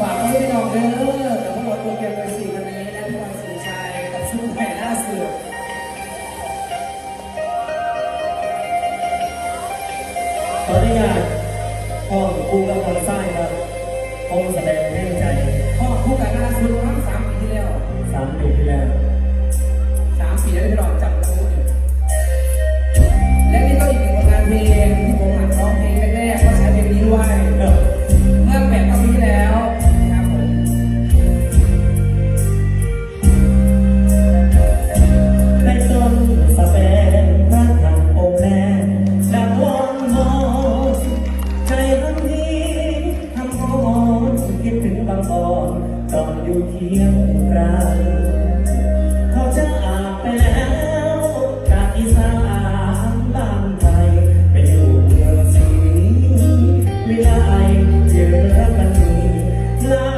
ฝากไม่ได้ดอกเด้อแต่ว่าเราโปรแกรมไปสี่วันนี้และพลังสื่ชัยกับชุดแผ่หน้าเสือตอนนี้งานห้องครูกับคนไส้ครับห้อมแสดงให้ใจห้องคู่กับหน้าเสุอครั้งสามปีที่แล้วสามปีที่แล้วสามปีแล้วที่เราจับคูู่่เทียงกลพอจะอาบไปแล้วกากอีสานบ้านไทยไปอยู่เมืองสีไม่ได้เจอรักกันนี้ลา